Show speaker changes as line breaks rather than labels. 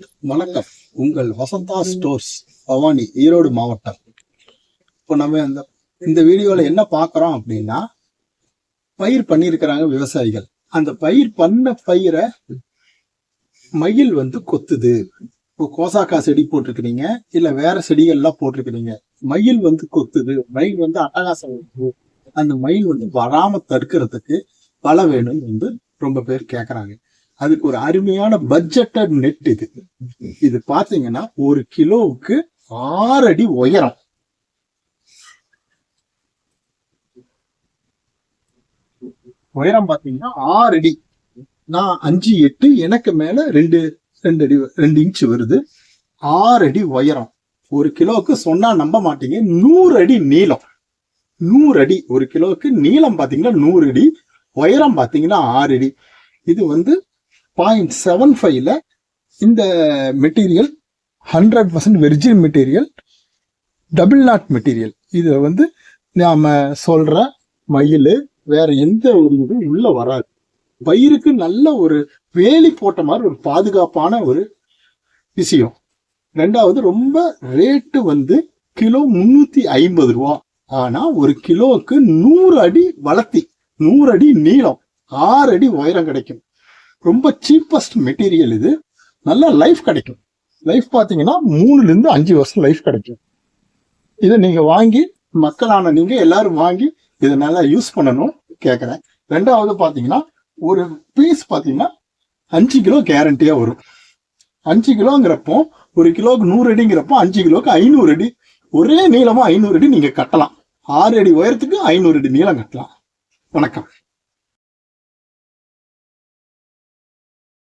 வணக்கம். உங்கள் வசந்தா ஸ்டோர்ஸ் பவானி ஈரோடு மாவட்டம். இப்போ நம்ம இந்த இந்த வீடியோல என்ன பார்க்குறோம் அப்படின்னா பயிர் பண்ணியிருக்கிறாங்க விவசாயிகள். அந்த பயிர் பண்ண பயிரை மயில் வந்து கொத்துது. இப்போ கோசாக்கா செடி போட்டிருக்கிறீங்க இல்ல வேற செடிகள்லாம் போட்டிருக்கிறீங்க. மயில் வந்து கொத்துது. மயில் வந்து அட்டகாசம். அந்த மயில் வந்து வராம தடுக்கிறதுக்கு பல வேணும்னு வந்து ரொம்ப பேர் கேக்குறாங்க. அதுக்கு ஒரு அருமையான பட்ஜெட்டட் நெட் இது. இது பாத்தீங்கன்னா ஒரு கிலோவுக்கு ஆறு அடி உயரம். உயரம் பாத்தீங்கன்னா ஆறு அடி. நான் அஞ்சு எட்டு எனக்கு மேல ரெண்டு ரெண்டு அடி ரெண்டு இன்ச் வருது. ஆறு அடி உயரம். ஒரு கிலோவுக்கு சொன்னா நம்ப மாட்டீங்க. நூறு அடி நீளம். நூறு அடி. ஒரு கிலோவுக்கு நீளம் பாத்தீங்கன்னா நூறு அடி. உயரம் பாத்தீங்கன்னா ஆறு அடி. இது வந்து பாயிண்ட் செவன் ஃபைவ்ல இந்த material hundred percent virgin material double knot material இதை வந்து நாம சொல்ற மயில் வேற எந்த ஒரு இதுவும் உள்ள வராது. பயிருக்கு நல்ல ஒரு வேலி போட்ட மாதிரி ஒரு பாதுகாப்பான ஒரு விஷயம். ரெண்டாவது ரொம்ப ரேட்டு வந்து கிலோ முன்னூத்தி ஐம்பது ரூபா. ஆனா ஒரு கிலோவுக்கு நூறு அடி வளர்த்தி நூறு அடி நீளம் ஆறு அடி உயரம் கிடைக்கும். ரொம்ப சீப்பஸ்ட் மெட்டீரியல் இது. நல்ல லைஃப் கிடைக்கும். லைஃப் பார்த்தீங்கன்னா மூணுலேருந்து அஞ்சு வருஷம் லைஃப் கிடைக்கும். இதை நீங்கள் வாங்கி மக்களான நீங்கள் எல்லாரும் வாங்கி இதை நல்லா யூஸ் பண்ணணும் கேட்குறேன் ரெண்டாவது பார்த்தீங்கன்னா ஒரு பீஸ் பார்த்தீங்கன்னா அஞ்சு கிலோ கேரண்டியாக வரும். அஞ்சு கிலோங்கிறப்போ ஒரு கிலோவுக்கு நூறு அடிங்கிறப்போ அஞ்சு கிலோவுக்கு ஐநூறு அடி. ஒரே நீளமாக ஐநூறு அடி நீங்கள் கட்டலாம். ஆறு அடி உயரத்துக்கு ஐநூறு அடி நீளம் கட்டலாம். வணக்கம்.